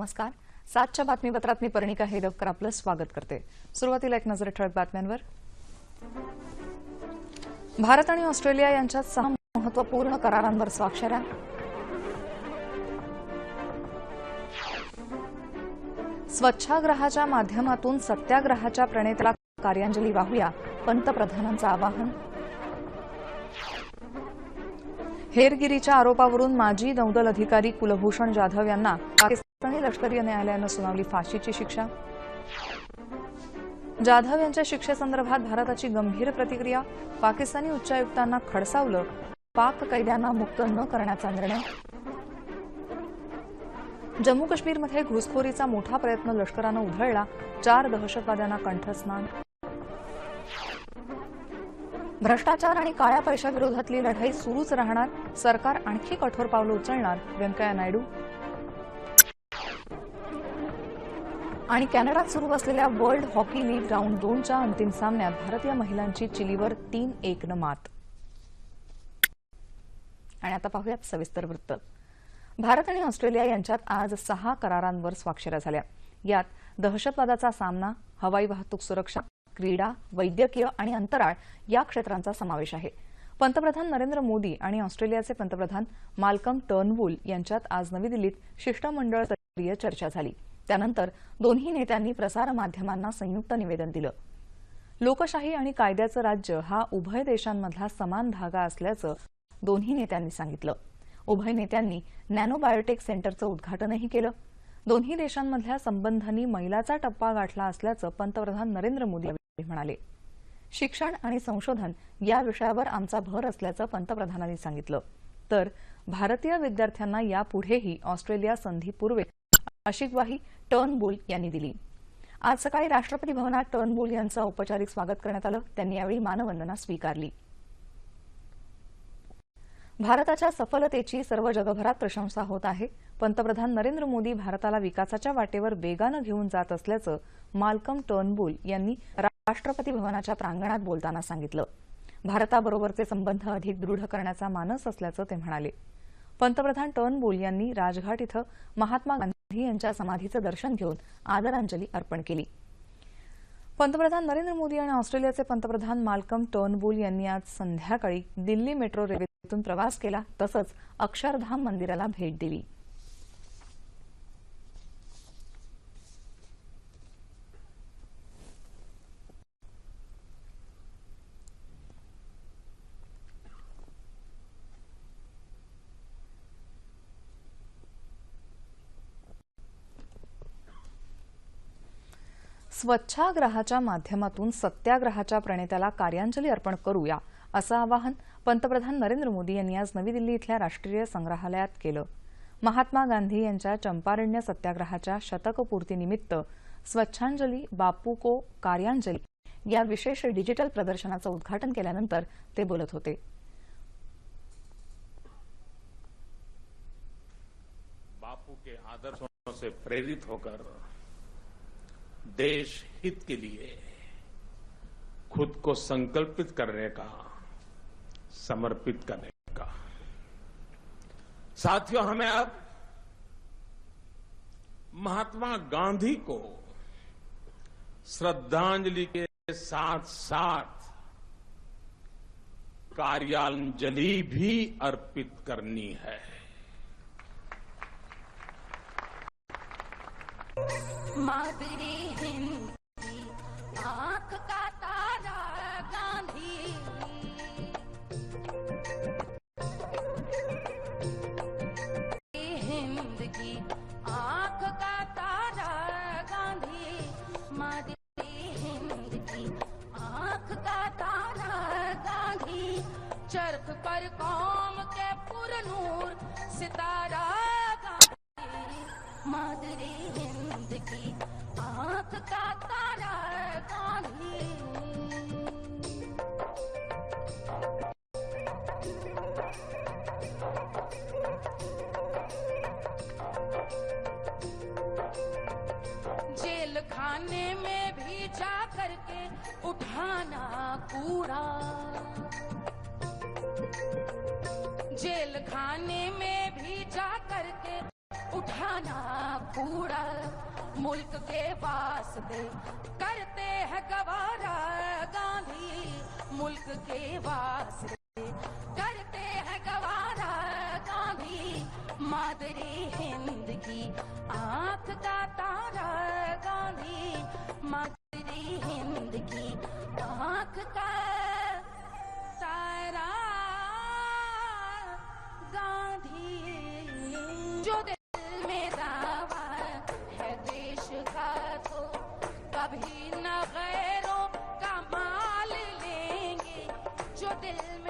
नमस्कार. सातच्या बातमीपत्रात मी पर्णिका हेदवकर आपलं स्वागत करते. सुरुवातीला एक नजर ठळक बातम्यांवर. भारत आणि ऑस्ट्रेलिया यांच्यात सहा महत्त्वपूर्ण करारांवर स्वाक्षऱ्या स्वच्छाग्रहाच्या माध्यमातून सत्याग्रहाच्या प्रणेत्याला कार्यांजली वाहूया पंतप्रधानांचं आवाहन. हेरगिरीच्या आरोपावरून माजी नौदल अधिकारी कुलभूषण जाधव यांना लष्करी न्यायालयानं सुनावली फाशीची शिक्षा. जाधव यांच्या शिक्षेसंदर्भात भारताची गंभीर प्रतिक्रिया पाकिस्तानी उच्चायुक्तांना खडसावलं पाक कैद्यांना मुक्त न करण्याचा निर्णय. जम्मू काश्मीरमध्ये घुसखोरीचा मोठा प्रयत्न लष्करानं उधळला चार दहशतवाद्यांना कंठस्नान. भ्रष्टाचार आणि काळ्या पैशाविरोधातली लढाई सुरूच राहणार सरकार आणखी कठोर पावलं उचलणार व्यंकय्या नायडू. आणि कॅनडात सुरू असलेल्या वर्ल्ड हॉकी लीग राऊंड दोनच्या अंतिम सामन्यात भारतीय महिलांची चिलीवर तीन एकनं मात. आणि आता पाहूयात सविस्तर वृत्त. भारत आणि ऑस्ट्रेलिया यांच्यात आज सहा करारांवर स्वाक्षऱ्या झाल्या. यात दहशतवादाचा सामना हवाई वाहतूक सुरक्षा क्रीडा वैद्यकीय आणि अंतराळ या क्षेत्रांचा समावेश आहे. पंतप्रधान नरेंद्र मोदी आणि ऑस्ट्रेलियाचे पंतप्रधान माल्कम टर्नवूल यांच्यात आज नवी दिल्लीत शिष्टमंडळ स्तरीय चर्चा झाली. त्यानंतर दोन्ही नेत्यांनी प्रसारमाध्यमांना संयुक्त निवेदन दिलं. लोकशाही आणि कायद्याचं राज्य हा उभय देशांमधला समान धागा असल्याचं दोन्ही नेत्यांनी सांगितलं. उभय नेत्यांनी नॅनो बायोटेक सेंटरचं उद्घाटनही केलं. दोन्ही देशांमधल्या संबंधांनी मैलाचा टप्पा गाठला असल्याचं पंतप्रधान नरेंद्र मोदी यावेळी म्हणाले. शिक्षण आणि संशोधन या विषयावर आमचा भर असल्याचं पंतप्रधानांनी सांगितलं. तर भारतीय विद्यार्थ्यांना यापुढेही ऑस्ट्रेलिया संधी अशी ग्वाही टर्नबुल यांनी दिली. आज सकाळी राष्ट्रपती भवनात टर्नबुल यांचं औपचारिक स्वागत करण्यात आलं. त्यांनी यावेळी मानवंदना स्वीकारली. भारताच्या सफलतेची सर्व जगभरात प्रशंसा होत आहे. पंतप्रधान नरेंद्र मोदी भारताला विकासाच्या वाटेवर वेगानं घेऊन जात असल्याचं माल्कम टर्नबुल यांनी राष्ट्रपती भवनाच्या प्रांगणात बोलताना सांगितलं. भारताबरोबरचे संबंध अधिक दृढ करण्याचा मानस असल्याचं ते म्हणाले. पंतप्रधान टर्नबुल यांनी राजघाट इथं महात्मा गांधी यांच्या समाधीचं दर्शन घेऊन आदरांजली अर्पण केली. पंतप्रधान नरेंद्र मोदी आणि ऑस्ट्रेलियाचे पंतप्रधान माल्कम टर्नबुल यांनी आज संध्याकाळी दिल्ली मेट्रो रेल्वेतून प्रवास केला तसंच अक्षरधाम मंदिराला भेट दिली. स्वच्छाग्रहाच्या माध्यमातून सत्याग्रहाच्या प्रणेत्याला कार्यांजली अर्पण करूया असं आवाहन पंतप्रधान नरेंद्र मोदी यांनी आज नवी दिल्ली इथल्या राष्ट्रीय संग्रहालयात केलं. महात्मा गांधी यांच्या चंपारण्य सत्याग्रहाच्या शतकपूर्तीनिमित्त स्वच्छांजली बापू को कार्यांजली या विशेष डिजिटल प्रदर्शनाचं उद्घाटन केल्यानंतर ते बोलत होते. बापू के आदर्शों से प्रेरित होकर देश हित के लिए खुद को संकल्पित करने का, समर्पित करने का। साथियों, हमें अब महात्मा गांधी को श्रद्धांजलि के साथ साथ कार्यांजलि भी अर्पित करनी है। मादरी हिंद गांधी। हिंद की आँख का तारा गांधी मादरी हिंद की आँख का तारा गांधी। चरख पर कौम तारा जेल खाने में भी जा करके उठाना कूड़ा। जेल खाने में भी जा करके उठा उठाना कूड़ा। मुल्क के वास्ते करते हैं गवारा गांधी मुल्क के वास्ते कभी न गैरों का माल लेंगे जो दिल में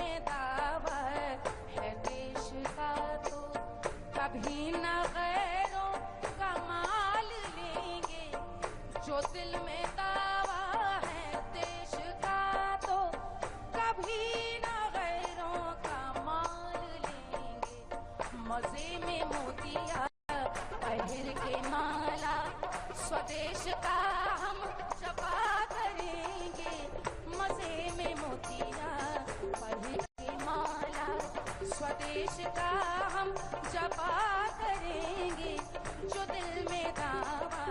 का हम जपा करेंगे जो दिल में दावा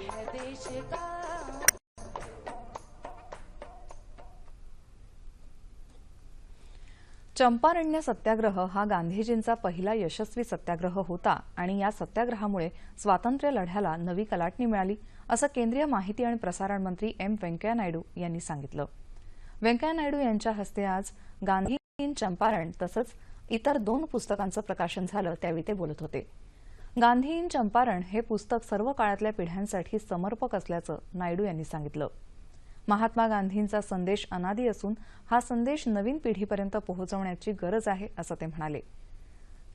है देश का। चंपारण्य सत्याग्रह हा गांधीजींचा पहिला यशस्वी सत्याग्रह होता आणि या सत्याग्रहामुळे स्वातंत्र्य लढ्याला नवी कलाटणी मिळाली असं केंद्रीय माहिती आणि प्रसारण मंत्री एम व्यंकय्या नायडू यांनी सांगितलं. व्यंकय्या नायडू यांच्या हस्ते आज गांधी इन चंपारण तसंच इतर दोन पुस्तकांचं प्रकाशन झालं त्यावेळी ते बोलत होते. गांधी इन चंपारण हे पुस्तक सर्व काळातल्या पिढ्यांसाठी समर्पक असल्याचं नायडू यांनी सांगितलं. महात्मा गांधींचा संदेश अनादी असून हा संदेश नवीन पिढीपर्यंत पोहोचवण्याची गरज आहे असं ते म्हणाले.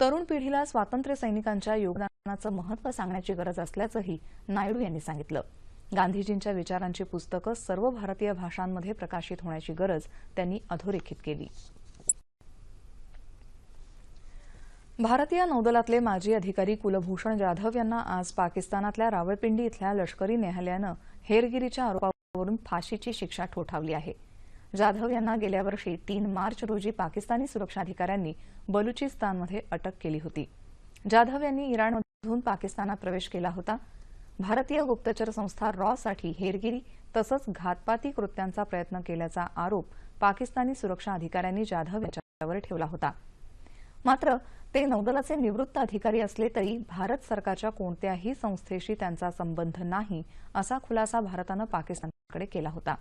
तरुण पिढीला स्वातंत्र्य सैनिकांच्या योगदानाचं महत्त्व सांगण्याची गरज असल्याचंही नायडू यांनी सांगितलं. गांधीजींच्या विचारांची पुस्तकं सर्व भारतीय भाषांमध्ये प्रकाशित होण्याची गरज त्यांनी अधोरेखित केली. भारतीय नौदलातले माजी अधिकारी कुलभूषण जाधव यांना आज पाकिस्तानातल्या रावळपिंडी इथल्या लष्करी न्यायालयानं हेरगिरीच्या आरोपावरून फाशीची शिक्षा ठोठावली आहे. जाधव यांना गेल्या वर्षी तीन मार्च रोजी पाकिस्तानी सुरक्षा अधिकाऱ्यांनी बलुचिस्तानमध्ये अटक केली होती. जाधव यांनी इराणमधून पाकिस्तानात प्रवेश केला होता. भारतीय गुप्तचर संस्था रॉसाठी हेरगिरी तसंच घातपाती कृत्यांचा प्रयत्न केल्याचा आरोप पाकिस्तानी सुरक्षा अधिकाऱ्यांनी जाधव यांच्यावर ठेवला होता. मात्र ते नौदलाचे निवृत्त अधिकारी असले तरी भारत सरकारच्या कोणत्याही संस्थेशी त्यांचा संबंध नाही असा खुलासा भारतानं पाकिस्तानकडे केला होता.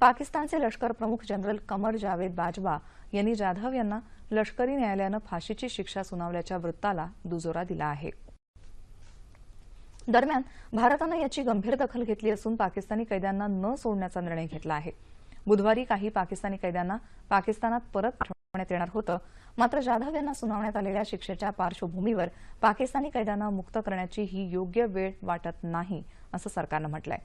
पाकिस्तानचे लष्कर प्रमुख जनरल कमर जावेद बाजवा यांनी जाधव यांना लष्करी न्यायालयानं फाशीची शिक्षा सुनावल्याच्या वृत्ताला दुजोरा दिला आहे. दरम्यान भारतानं याची गंभीर दखल घेतली असून पाकिस्तानी कैद्यांना न सोडण्याचा निर्णय घेतला आहे. बुधवारी काही पाकिस्तानी कैद्यांना पाकिस्तानात परत पाठवण्यात येणार होतं. मात्र जाधव यांना सुनावण्यात आलेल्या शिक्षेच्या पार्श्वभूमीवर पाकिस्तानी कैद्यांना मुक्त करण्याची ही योग्य वेळ वाटत नाही असं सरकारनं म्हटलंय.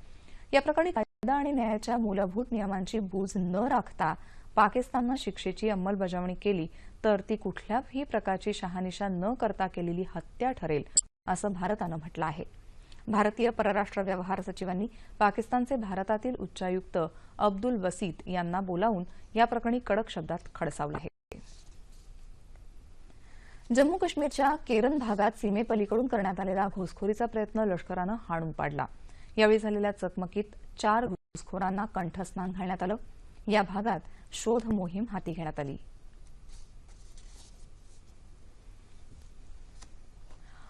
या प्रकरणी कायदा आणि न्यायाच्या मूलभूत नियमांची बूज न राखता पाकिस्ताननं शिक्षेची अंमलबजावणी केली तर ती कुठल्याही प्रकारची शहानिशा न करता केलेली हत्या ठरेल असं भारतानं म्हटलं आहे. भारतीय परराष्ट्र व्यवहार सचिवांनी पाकिस्तानचे भारतातील उच्चायुक्त अब्दुल वसीत यांना बोलावून या प्रकरणी कडक शब्दात खडसावलं आहे. जम्मू काश्मीरच्या केरन भागात सीमेपलीकडून करण्यात आलेला घुसखोरीचा प्रयत्न लष्करानं हाणून पाडला. यावेळी झालेल्या चकमकीत चार घुसखोरांना कंठस्नान घालण्यात आलं. या भागात शोध मोहीम हाती घेण्यात आली.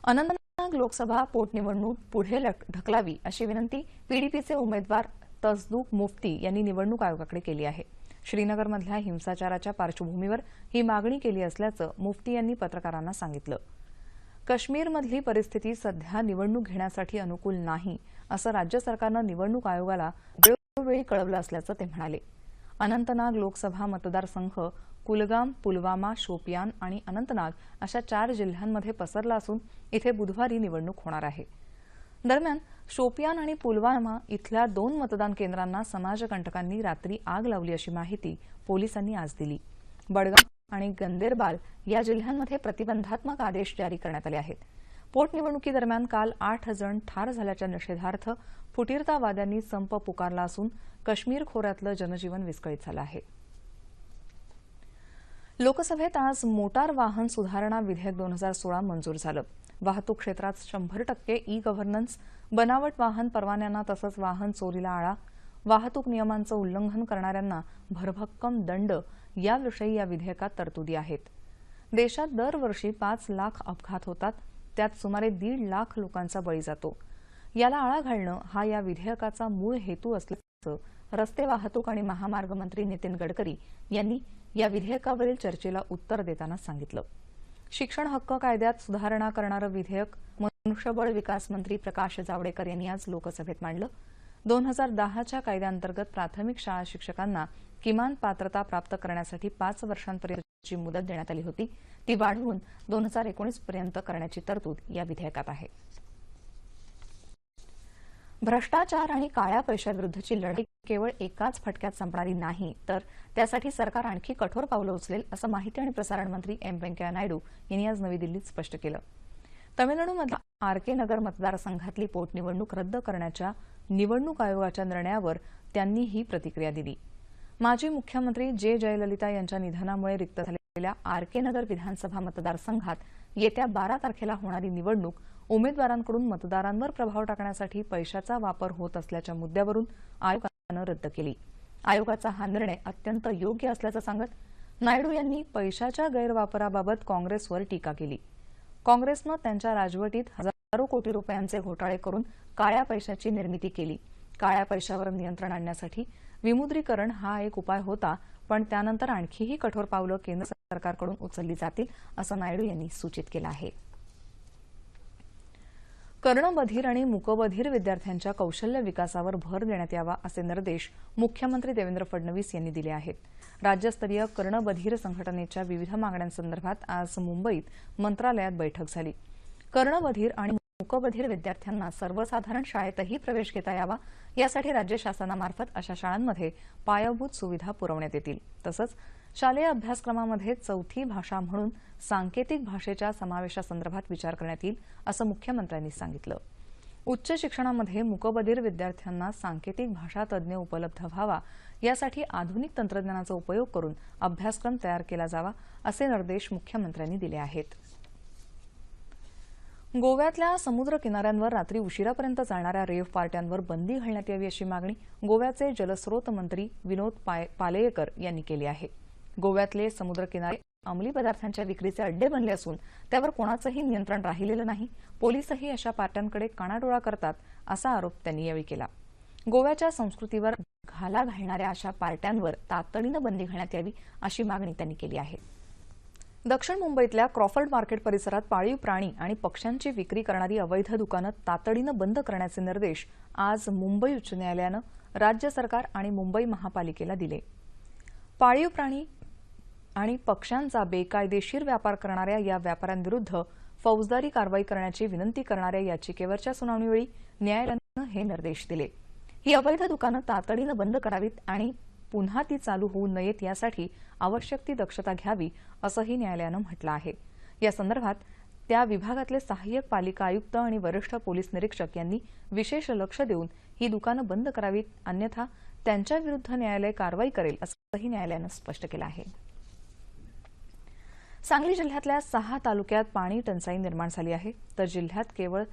अनंतनाग लोकसभा पोटनिवडणूक पुढे ढकलावी अशी विनंती पीडीपीचे उमेदवार तसदूक मुफ्ती यांनी निवडणूक आयोगाकडे केली आहे. श्रीनगरमधल्या हिंसाचाराच्या पार्श्वभूमीवर ही मागणी केली असल्याचं मुफ्ती यांनी पत्रकारांना सांगितलं. काश्मीरमधली परिस्थिती सध्या निवडणूक घेण्यासाठी अनुकूल नाही असं राज्य सरकारनं निवडणूक आयोगाला वेळोवेळी कळवलं असल्याचं ते म्हणाले. अनंतनाग लोकसभा मतदारसंघ कुलगाम पुलवामा शोपियान आणि अनंतनाग अशा चार जिल्ह्यांमध्ये पसरला असून इथे बुधवारी निवडणूक होणार आहे. दरम्यान शोपियान आणि पुलवामा इथल्या दोन मतदान केंद्रांना समाजकंटकांनी रात्री आग लावली अशी माहिती पोलिसांनी आज दिली. बडगाम आणि गंदेरबाल या जिल्ह्यांमध्ये प्रतिबंधात्मक आदेश जारी करण्यात आले आहेत. पोटनिवडणुकीदरम्यान काल आठ जण ठार झाल्याच्या निषेधार्थ फुटीरतावाद्यांनी संप पुकारला असून काश्मीर खोऱ्यातलं जनजीवन विस्कळीत झालं आहे. लोकसभेत आज मोटार वाहन सुधारणा विधेयक दोन हजार सोळा मंजूर झालं. वाहतूक क्षेत्रात शंभर टक्के ई गव्हर्नन्स बनावट वाहन परवान्यांना तसंच वाहन चोरीला आळा वाहतूक नियमांचं उल्लंघन करणाऱ्यांना भरभक्कम दंड याविषयी या विधेयकात तरतुदी आहेत. देशात दरवर्षी पाच लाख अपघात होतात त्यात सुमारे दीड लाख लोकांचा बळी जातो. याला आळा घालणं हा या विधेयकाचा मूळ हेतू असल्याचं रस्ते वाहतूक आणि महामार्ग मंत्री नितीन गडकरी यांनी या विधेयकावरील चर्चेला उत्तर देताना सांगितलं. शिक्षण हक्क कायद्यात सुधारणा करणारं विधेयक मनुष्यबळ विकास मंत्री प्रकाश जावडेकर यांनी आज लोकसभेत मांडलं. दोन हजार दहाच्या कायद्याअंतर्गत प्राथमिक शाळा शिक्षकांना किमान पात्रता प्राप्त करण्यासाठी पाच वर्षांपर्यंतची मुदत देण्यात आली होती. ती वाढवून दोन हजार एकोणीस पर्यंत करण्याची तरतूद या विधेयकात आहे. भ्रष्टाचार आणि काळ्या पैशाविरुद्धची लढाई केवळ एकाच फटक्यात संपणारी नाही तर त्यासाठी सरकार आणखी कठोर पावलं उचलेल असं माहिती आणि प्रसारण मंत्री एम व्यंकय्या नायडू यांनी आज नवी दिल्लीत स्पष्ट केलं. तमिळनाडूमधल्या आर के नगर मतदारसंघातली पोटनिवडणूक रद्द करण्याच्या निवडणूक आयोगाच्या निर्णयावर त्यांनी ही प्रतिक्रिया दिली. माजी मुख्यमंत्री जे जयललिता यांच्या निधनामुळे रिक्त झालेल्या आर के नगर विधानसभा मतदारसंघात येत्या बारा तारखेला होणारी निवडणूक उमेदवारांकडून मतदारांवर प्रभाव टाकण्यासाठी पैशाचा वापर होत असल्याच्या मुद्द्यावरून आयोगानं रद्द केली. आयोगाचा हा निर्णय अत्यंत योग्य असल्याचं सांगत नायडू यांनी पैशाच्या गैरवापराबाबत काँग्रेसवर टीका केली. काँग्रेसनं त्यांच्या राजवटीत हजारो कोटी रुपयांचे घोटाळे करून काळ्या पैशाची निर्मिती केली. काळ्या पैशावर नियंत्रण आणण्यासाठी विमुद्रीकरण हा एक उपाय होता पण त्यानंतर आणखीही कठोर पावलं केंद्र सरकारकडून उचलली जातील असं नायडू यांनी सूचित केलं आहे. कर्णबधीर आणि मुकबधीर विद्यार्थ्यांच्या कौशल्य विकासावर भर देण्यात यावा असे निर्देश मुख्यमंत्री देवेंद्र फडणवीस यांनी दिले आहेत. राज्यस्तरीय कर्णबधीर संघटनेच्या विविध मागण्यांसंदर्भात आज मुंबईत मंत्रालयात बैठक झाली. कर्णबधीर आणि मुकबधीर विद्यार्थ्यांना सर्वसाधारण शाळेतही प्रवेश घेता यावा यासाठी राज्य शासनामार्फत अशा शाळांमध्ये पायाभूत सुविधा पुरवण्यात येतील. तसंच शालेय अभ्यासक्रमामध्ये चौथी भाषा म्हणून सांकेतिक भाषेच्या समावेशासंदर्भात विचार करण्यात येईल असं मुख्यमंत्र्यांनी सांगितलं. उच्च शिक्षणामध्ये मुकबधीर विद्यार्थ्यांना सांकेतिक भाषा तज्ज्ञ उपलब्ध व्हावा यासाठी आधुनिक तंत्रज्ञानाचा उपयोग करून अभ्यासक्रम तयार केला जावा असे निर्देश मुख्यमंत्र्यांनी दिले आहेत. गोव्यातल्या समुद्र किनाऱ्यांवर रात्री उशिरापर्यंत चालणाऱ्या रेव्ह पार्ट्यांवर बंदी घालण्यात यावी अशी मागणी गोव्याचे जलस्रोत मंत्री विनोद पाय- पालेयकर यांनी केली आहे. गोव्यातले समुद्र किनारे अंमली पदार्थांच्या विक्रीचे अड्डे बनले असून त्यावर कोणाचंही नियंत्रण राहिलेलं नाही. पोलीसही अशा पार्ट्यांकडे कानाडोळा करतात असा आरोप त्यांनी यावेळी केला. गोव्याच्या संस्कृतीवर घाला घालणाऱ्या अशा पार्ट्यांवर तातडीनं बंदी घालण्यात यावी अशी मागणी त्यांनी केली आहे. दक्षिण मुंबईतल्या क्रॉफर्ड मार्केट परिसरात पाळीव प्राणी आणि पक्ष्यांची विक्री करणारी अवैध दुकानं तातडीनं बंद करण्याचे निर्देश आज मुंबई उच्च न्यायालयानं राज्य सरकार आणि मुंबई महापालिकेला दिले. पाळीव प्राणी आणि पक्ष्यांचा बेकायदेशीर व्यापार करणाऱ्या या व्यापाऱ्यांविरुद्ध फौजदारी कारवाई करण्याची विनंती करणाऱ्या याचिकेवरच्या सुनावणीवेळी न्यायालयानं हे निर्देश दिले. ही अवैध दुकानं तातडीनं बंद करावीत आणि पुन्हा ती चालू होऊ नयेत यासाठी आवश्यक ती दक्षता घ्यावी असंही न्यायालयानं म्हटलं आहे. या संदर्भात त्या विभागातले सहाय्यक पालिका आयुक्त आणि वरिष्ठ पोलीस निरीक्षक यांनी विशेष लक्ष देऊन ही दुकानं बंद करावीत अन्यथा त्यांच्याविरुद्ध न्यायालय कारवाई करेल असंही न्यायालयानं स्पष्ट केलं आहे. सांगली जिल्ह्यातल्या सहा तालुक्यात पाणी टंचाई निर्माण झाली आहे. तर जिल्ह्यात केवळ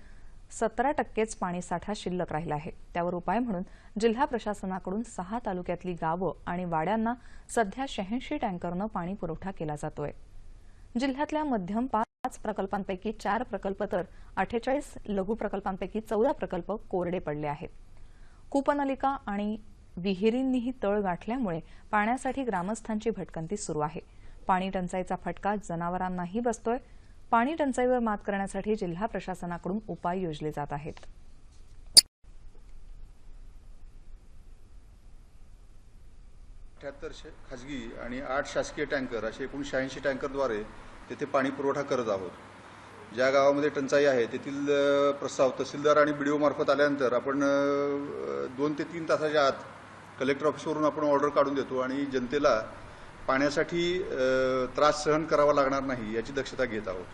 सतरा टक्केच पाणी साठा शिल्लक राहिला आहे. त्यावर उपाय म्हणून जिल्हा प्रशासनाकडून सहा तालुक्यातली गावं आणि वाड्यांना सध्या शहाऐंशी टँकरनं पाणी पुरवठा केला जातोय. जिल्ह्यातल्या मध्यम पाच प्रकल्पांपैकी चार प्रकल्प तर अठ्ठेचाळीस लघु प्रकल्पांपैकी चौदा प्रकल्प कोरडे पडले आहेत. कूपनलिका आणि विहिरींनीही तळ गाठल्यामुळे पाण्यासाठी ग्रामस्थांची भटकंती सुरू आहे. पाणी टंचाईचा फटका जनावरांनाही बसतोय. पाणी टंचाईवर मात करण्यासाठी जिल्हा प्रशासनाकडून उपाय योजले जात आहेत. अठ्याहत्तर खाजगी आणि आठ शासकीय टँकर असे एकूण शहाऐंशी टँकरद्वारे तेथे पाणी पुरवठा करत आहोत. ज्या गावामध्ये टंचाई आहे तेथील प्रस्ताव तहसीलदार आणि बी मार्फत आल्यानंतर आपण दोन ते तीन तासाच्या आत कलेक्टर ऑफिसवरून आपण ऑर्डर काढून देतो आणि जनतेला पाण्यासाठी त्रास सहन करावा लागणार नाही याची दक्षता घेत आहोत.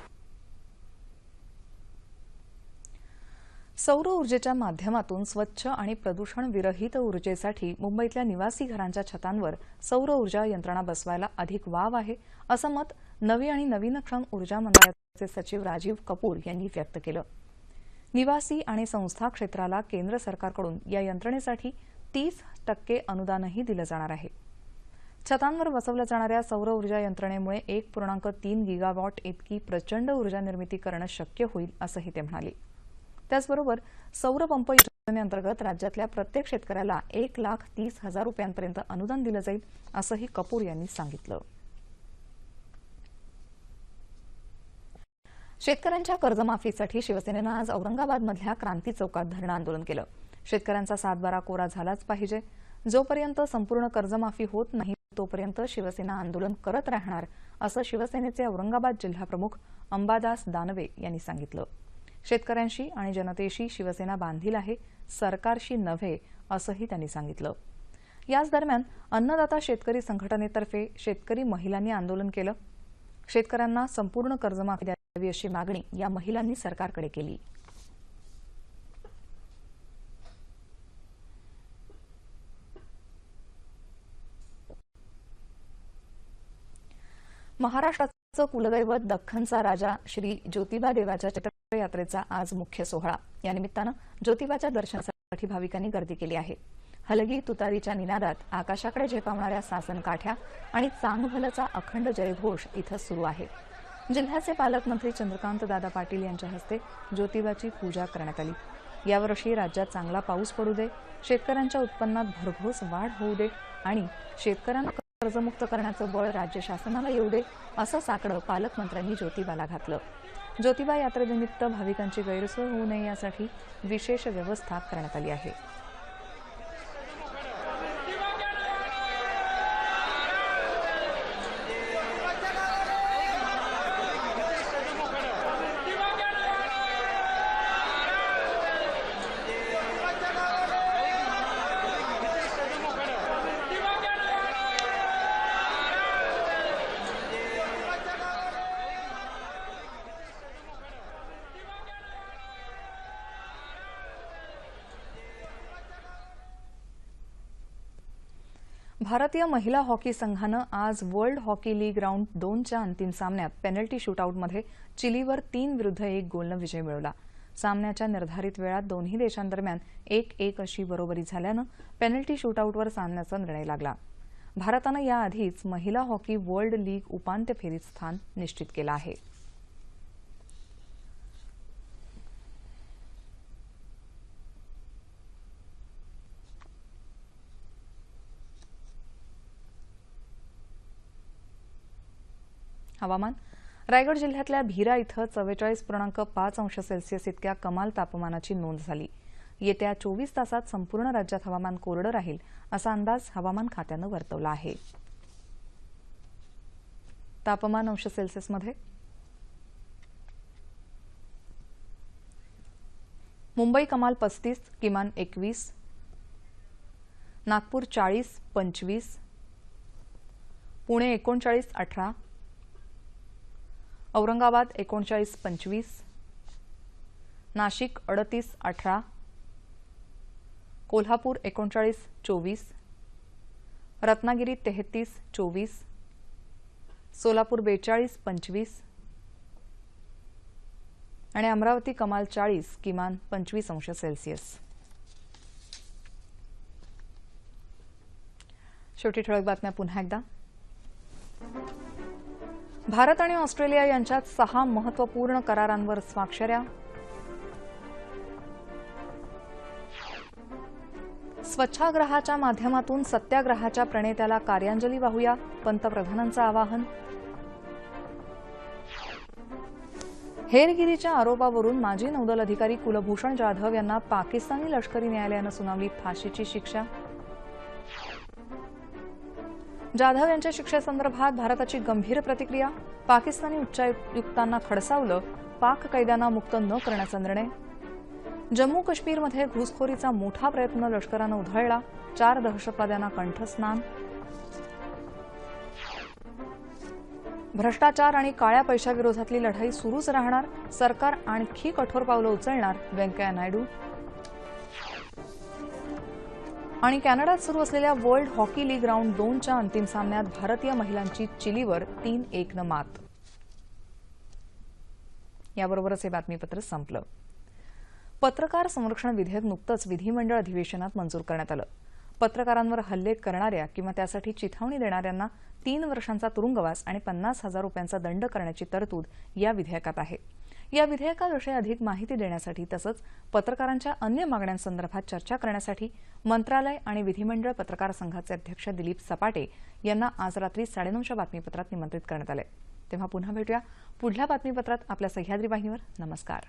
सौर ऊर्जेच्या माध्यमातून स्वच्छ आणि प्रदूषण विरहित ऊर्जेसाठी मुंबईतल्या निवासी घरांच्या छतांवर सौर ऊर्जा यंत्रणा बसवायला अधिक वाव आहे असं मत नवी आणि नवीनक्षम ऊर्जा मंत्रालयाचे सचिव राजीव कपूर यांनी व्यक्त केलं. निवासी आणि संस्था क्षेत्राला केंद्र सरकारकडून या यंत्रणेसाठी तीस टक्के अनुदानही दिलं जाणार आहे. छतांवर बसवल्या जाणाऱ्या सौर ऊर्जा यंत्रणेमुळे एक पूर्णांक तीन गिगावॉट इतकी प्रचंड ऊर्जा निर्मिती करणं शक्य होईल असंही ते म्हणाले. त्याचबरोबर सौर पंप योजनेअंतर्गत राज्यातल्या प्रत्येक शेतकऱ्याला एक लाख तीस हजार रुपयांपर्यंत अनुदान दिलं जाईल असंही कपूर यांनी सांगितलं. शेतकऱ्यांच्या कर्जमाफीसाठी शिवसेनेनं आज औरंगाबादमधल्या क्रांती चौकात धरणं आंदोलन केलं. शेतकऱ्यांचा सातबारा कोरा झालाच पाहिजे. जोपर्यंत संपूर्ण कर्जमाफी होत नाही तोपर्यंत शिवसेना आंदोलन करत राहणार असं शिवसेनेचे औरंगाबाद जिल्हाप्रमुख अंबादास दानवे यांनी सांगितलं. शेतकऱ्यांशी आणि जनतेशी शिवसेना बांधील आहे सरकारशी नव्हे असंही त्यांनी सांगितलं. याच दरम्यान अन्नदाता शेतकरी संघटनेतर्फे शेतकरी महिलांनी आंदोलन केलं. शेतकऱ्यांना संपूर्ण कर्जमाफी द्यावी अशी मागणी या महिलांनी सरकारकडे केली. महाराष्ट्राचं कुलदैवत दख्खनचा राजा श्री ज्योतिबा देवाच्या चैत्रयात्रेचा आज मुख्य सोहळा. या निमित्तानं ज्योतिबाच्या दर्शनासाठी भाविकांनी गर्दी केली आहे. हलगी तुतारीच्या निनादात आकाशाकडे झेपावणाऱ्या सासन काठ्या आणि चांगभलचा अखंड जयघोष इथं सुरू आहे. जिल्ह्याचे पालकमंत्री चंद्रकांत दादा पाटील यांच्या हस्ते ज्योतिबाची पूजा करण्यात आली. यावर्षी राज्यात चांगला पाऊस पडू दे शेतकऱ्यांच्या उत्पन्नात भरघोस वाढ होऊ दे आणि शेतकऱ्यांना कर्जमुक्त करण्याचं बळ राज्य शासनाला येऊ दे असं साकडं पालकमंत्र्यांनी ज्योतिबाला घातलं. ज्योतिबा यात्रेनिमित्त भाविकांची गैरसोय होऊ नये यासाठी विशेष व्यवस्था करण्यात आली आहे. भारतीय महिला हॉकी संघानं आज वर्ल्ड हॉकी लीग राऊंड दोनच्या अंतिम सामन्यात पेनल्टी शूटआउटमध्ये चिलीवर तीन विरुद्ध एक गोलनं विजय मिळवला. सामन्याच्या निर्धारित वेळात दोन्ही देशांदरम्यान एक एक अशी बरोबरी झाल्यानं पेनल्टी शूटआउटवर सामन्याचा निर्णय लागला. भारतानं याआधीच महिला हॉकी वर्ल्ड लीग उपांत्य फेरीत स्थान निश्चित केलं आहे. हवामान? रायगड जिल्ह्यातल्या भीरा इथं चव्वेचाळीस पूर्णांक पाच अंश सेल्सिअस इतक्या कमाल तापमानाची नोंद झाली. येत्या चोवीस तासात संपूर्ण राज्यात हवामान कोरडं राहील असा अंदाज हवामान खात्यानं वर्तवला आहे. तापमान अंश सेल्सिअसमध्ये? मुंबई कमाल पस्तीस किमान एकवीस नागपूर चाळीस पंचवीस पुणे एकोणचाळीस अठरा औरंगाबाद एकोणचाळीस पंचवीस नाशिक अडतीस अठरा कोल्हापूर एकोणचाळीस चोवीस रत्नागिरी तेहतीस चोवीस सोलापूर बेचाळीस पंचवीस आणि अमरावती कमाल चाळीस किमान पंचवीस अंश सेल्सिअस. शेवटी ठळक बातम्या पुन्हा एकदा. भारत आणि ऑस्ट्रेलिया यांच्यात सहा महत्त्वपूर्ण करारांवर स्वाक्षऱ्या स्वच्छाग्रहाच्या माध्यमातून सत्याग्रहाच्या प्रणेत्याला कार्यांजली वाहूया पंतप्रधानांचं आवाहन. हेरगिरीच्या आरोपावरून माजी नौदल अधिकारी कुलभूषण जाधव यांना पाकिस्तानी लष्करी न्यायालयानं सुनावली फाशीची शिक्षा. जाधव यांच्या शिक्षेसंदर्भात भारताची गंभीर प्रतिक्रिया पाकिस्तानी उच्चायुक्तांना खडसावलं पाक कैद्यांना मुक्त न करण्याचा निर्णय. जम्मू काश्मीरमध्ये घुसखोरीचा मोठा प्रयत्न लष्करानं उधळला चार दहशतवाद्यांना कंठस्नान. भ्रष्टाचार आणि काळ्या पैशाविरोधातली लढाई सुरूच राहणार सरकार आणखी कठोर पावलं उचलणार व्यंकय्या नायडू. आणि कॅनडात सुरू असलेल्या वर्ल्ड हॉकी लीग राऊंड दोनच्या अंतिम सामन्यात भारतीय महिलांची चिलीवर तीन एकनं मात. याबरोबरच हे बातमीपत्र संपलं. पत्रकार संरक्षण विधेयक नुकतंच विधिमंडळ अधिवेशनात मंजूर करण्यात आलं. पत्रकारांवर हल्ले करणाऱ्या किंवा त्यासाठी चिथावणी देणाऱ्यांना तीन वर्षांचा तुरुंगवास आणि पन्नास हजार रुपयांचा दंड करण्याची तरतूद या विधेयकात आहे. या विधेयकाविषयी अधिक माहिती देण्यासाठी तसंच पत्रकारांच्या अन्य मागण्यांसंदर्भात चर्चा करण्यासाठी मंत्रालय आणि विधिमंडळ पत्रकार संघाचे अध्यक्ष दिलीप सपाटे यांना आज रात्री साडेनऊच्या बातमीपत्रात निमंत्रित करण्यात आलं. तेव्हा पुन्हा भेटूया. पुढल्या बातमीपत्रात आपल्या सह्याद्री वाहिनीवर. नमस्कार.